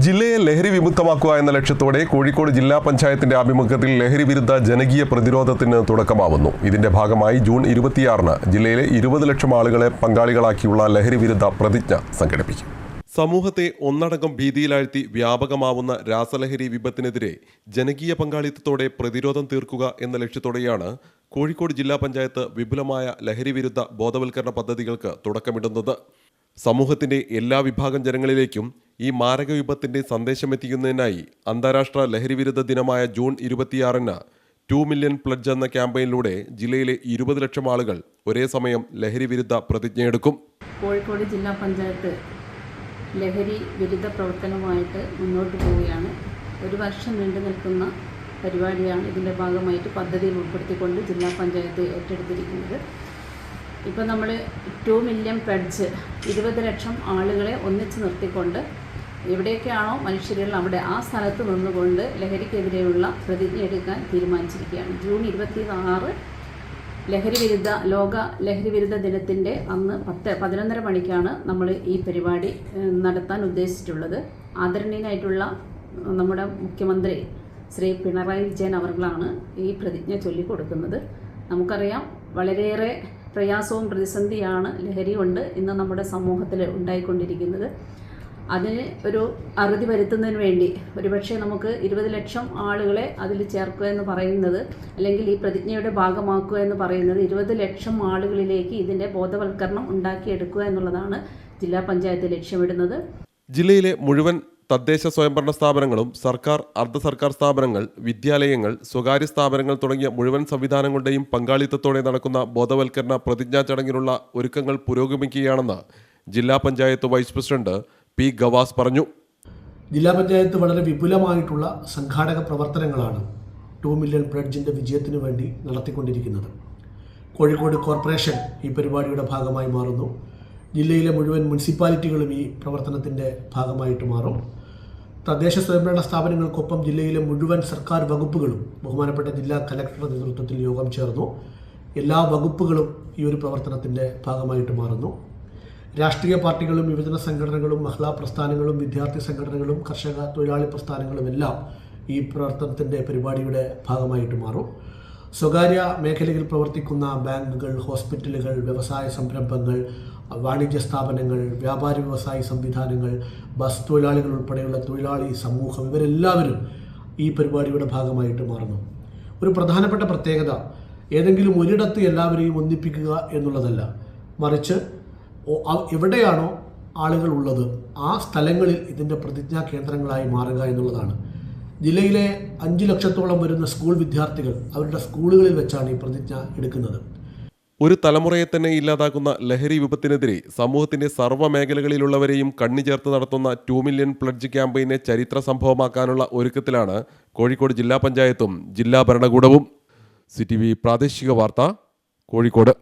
ജില്ലയെ ലഹരി വിമുക്തമാക്കുക എന്ന ലക്ഷ്യത്തോടെ കോഴിക്കോട് ജില്ലാ പഞ്ചായത്തിന്റെ ആഭിമുഖ്യത്തിൽ ലഹരി വിരുദ്ധ ജനകീയ പ്രതിരോധത്തിന് തുടക്കമാവുന്നു. ഇതിന്റെ ഭാഗമായി ജൂൺ ഇരുപത്തിയാറിന് ജില്ലയിലെ ഇരുപത് ലക്ഷം ആളുകളെ പങ്കാളികളാക്കിയുള്ള ലഹരി വിരുദ്ധ പ്രതിജ്ഞ സംഘടിപ്പിക്കും. സമൂഹത്തെ ഒന്നടങ്കം ഭീതിയിലാഴ്ത്തി വ്യാപകമാവുന്ന രാസലഹരി വിപത്തിനെതിരെ ജനകീയ പങ്കാളിത്തത്തോടെ പ്രതിരോധം തീർക്കുക എന്ന ലക്ഷ്യത്തോടെയാണ് കോഴിക്കോട് ജില്ലാ പഞ്ചായത്ത് വിപുലമായ ലഹരി വിരുദ്ധ ബോധവൽക്കരണ പദ്ധതികൾക്ക് തുടക്കമിടുന്നത്. സമൂഹത്തിന്റെ എല്ലാ വിഭാഗം ജനങ്ങളിലേക്കും ഈ മാരക സന്ദേശം സന്ദേശമെത്തിക്കുന്നതിനായി അന്താരാഷ്ട്ര ലഹരിവിരുദ്ധ ദിനമായ ജൂൺ ഇരുപത്തിയാറിന് ടു മില്യൺ പ്ലഡ്ജ് എന്ന ക്യാമ്പയിനിലൂടെ ജില്ലയിലെ ഇരുപത് ലക്ഷം ആളുകൾ ഒരേ സമയം ലഹരിവിരുദ്ധ പ്രതിജ്ഞയെടുക്കും. കോഴിക്കോട് ജില്ലാ പഞ്ചായത്ത് ലഹരി വിരുദ്ധ പ്രവർത്തനവുമായിട്ട് മുന്നോട്ട് പോവുകയാണ്. ഒരു വർഷം നീണ്ടു നിൽക്കുന്ന പരിപാടിയാണ് ഇതിന്റെ ഭാഗമായിട്ട് പദ്ധതിയിൽ ഉൾപ്പെടുത്തിക്കൊണ്ട് ജില്ലാ പഞ്ചായത്ത് ഏറ്റെടുത്തിരിക്കുന്നത്. ഇപ്പോൾ നമ്മൾ ടു മില്യൺ പെഡ്സ് ഇരുപത് ലക്ഷം ആളുകളെ ഒന്നിച്ച് നിർത്തിക്കൊണ്ട് എവിടെയൊക്കെയാണോ മനുഷ്യരുള്ള അവിടെ ആ സ്ഥലത്ത് നിന്നുകൊണ്ട് ലഹരിക്കെതിരെയുള്ള പ്രതിജ്ഞ എടുക്കാൻ തീരുമാനിച്ചിരിക്കുകയാണ്. ജൂൺ ഇരുപത്തി ആറ് ലഹരി വിരുദ്ധ ലോക ലഹരി വിരുദ്ധ ദിനത്തിന്റെ അന്ന് പത്ത് പതിനൊന്നര മണിക്കാണ് നമ്മൾ ഈ പരിപാടി നടത്താൻ ഉദ്ദേശിച്ചിട്ടുള്ളത്. ആദരണീയനായിട്ടുള്ള നമ്മുടെ മുഖ്യമന്ത്രി ശ്രീ പിണറായി വിജയൻ അവർകളാണ് ഈ പ്രതിജ്ഞ ചൊല്ലിക്കൊടുക്കുന്നത്. നമുക്കറിയാം വളരെയേറെ പ്രയാസവും പ്രതിസന്ധിയാണ് ലഹരി കൊണ്ട് ഇന്ന് നമ്മുടെ സമൂഹത്തിൽ ഉണ്ടായിക്കൊണ്ടിരിക്കുന്നത്. അതിന് ഒരു അറുതി വരുത്തുന്നതിന് വേണ്ടി ഒരുപക്ഷെ നമുക്ക് ഇരുപത് ലക്ഷം ആളുകളെ അതിൽ ചേർക്കുക എന്ന് പറയുന്നത് അല്ലെങ്കിൽ ഈ പ്രതിജ്ഞയുടെ ഭാഗമാക്കുക എന്ന് പറയുന്നത് ഇരുപത് ലക്ഷം ആളുകളിലേക്ക് ഇതിന്റെ ബോധവൽക്കരണം ഉണ്ടാക്കിയെടുക്കുക എന്നുള്ളതാണ് ജില്ലാ പഞ്ചായത്ത് ലക്ഷ്യമിടുന്നത്. ജില്ലയിലെ മുഴുവൻ തദ്ദേശ സ്വയംഭരണ സ്ഥാപനങ്ങളും സർക്കാർ അർദ്ധ സർക്കാർ സ്ഥാപനങ്ങൾ വിദ്യാലയങ്ങൾ സ്വകാര്യ സ്ഥാപനങ്ങൾ തുടങ്ങിയ മുഴുവൻ സംവിധാനങ്ങളുടെയും പങ്കാളിത്തത്തോടെ നടക്കുന്ന ബോധവൽക്കരണ പ്രതിജ്ഞാ ചടങ്ങിനുള്ള ഒരുക്കങ്ങൾ പുരോഗമിക്കുകയാണെന്ന് ജില്ലാ panchayat vice president P Gavas പറഞ്ഞു. ജില്ലാ പഞ്ചായത്ത് വളരെ വിപുലമായിട്ടുള്ള സംഘാടക പ്രവർത്തനങ്ങളാണ് ടു മില്യൺ പ്ലഡ്ജിന്റെ വിജയത്തിനു വേണ്ടി നടത്തിക്കൊണ്ടിരിക്കുന്നത്. കോഴിക്കോട് കോർപ്പറേഷൻ ഈ പരിപാടിയുടെ ഭാഗമായി മാറുന്നു. ജില്ലയിലെ മുഴുവൻ മുനിസിപ്പാലിറ്റികളും ഈ പ്രവർത്തനത്തിന്റെ ഭാഗമായിട്ട് മാറും. തദ്ദേശ സ്വയംഭരണ സ്ഥാപനങ്ങൾക്കൊപ്പം ജില്ലയിലെ മുഴുവൻ സർക്കാർ വകുപ്പുകളും ബഹുമാനപ്പെട്ട ജില്ലാ കലക്ടറുടെ നേതൃത്വത്തിൽ യോഗം ചേർന്നു. എല്ലാ വകുപ്പുകളും ഈ ഒരു പ്രവർത്തനത്തിന്റെ ഭാഗമായിട്ട് മാറുന്നു. രാഷ്ട്രീയ പാർട്ടികളും യുവജന സംഘടനകളും മഹിളാ പ്രസ്ഥാനങ്ങളും വിദ്യാർത്ഥി സംഘടനകളും കർഷക തൊഴിലാളി പ്രസ്ഥാനങ്ങളും എല്ലാം ഈ പ്രവർത്തനത്തിന്റെ പരിപാടിയുടെ ഭാഗമായിട്ട് മാറും. സ്വകാര്യ മേഖലയിൽ പ്രവർത്തിക്കുന്ന ബാങ്കുകൾ ഹോസ്പിറ്റലുകൾ വ്യവസായ സംരംഭങ്ങൾ വാണിജ്യ സ്ഥാപനങ്ങൾ വ്യാപാര വ്യവസായ സംവിധാനങ്ങൾ ബസ് തൊഴിലാളികൾ ഉൾപ്പെടെയുള്ള തൊഴിലാളി സമൂഹം ഇവരെല്ലാവരും ഈ പരിപാടിയുടെ ഭാഗമായിട്ട് മാറുന്നു. ഒരു പ്രധാനപ്പെട്ട പ്രത്യേകത ഏതെങ്കിലും ഒരിടത്ത് എല്ലാവരെയും ഒന്നിപ്പിക്കുക എന്നുള്ളതല്ല. മറിച്ച് എവിടെയാണോ ആളുകൾ ഉള്ളത് ആ സ്ഥലങ്ങളിൽ ഇതിന്റെ പ്രതിജ്ഞാ കേന്ദ്രങ്ങളായി മാറുക എന്നുള്ളതാണ്. ജില്ലയിലെ അഞ്ച് ലക്ഷത്തോളം വരുന്ന സ്കൂൾ വിദ്യാർത്ഥികൾ അവരുടെ സ്കൂളുകളിൽ വെച്ചാണ് ഈ പ്രതിജ്ഞ എടുക്കുന്നത്. ഒരു തലമുറയെ തന്നെ ഇല്ലാതാക്കുന്ന ലഹരി വിപത്തിനെതിരെ സമൂഹത്തിന്റെ സർവ മേഖലകളിലുള്ളവരെയും കണ്ണി ചേർത്ത് നടത്തുന്ന ടു മില്യൺ പ്ലഡ്ജ് ക്യാമ്പയിനെ ചരിത്ര സംഭവമാക്കാനുള്ള ഒരുക്കത്തിലാണ് കോഴിക്കോട് ജില്ലാ പഞ്ചായത്തും ജില്ലാ ഭരണകൂടവും. സി പ്രാദേശിക വാർത്ത കോഴിക്കോട്.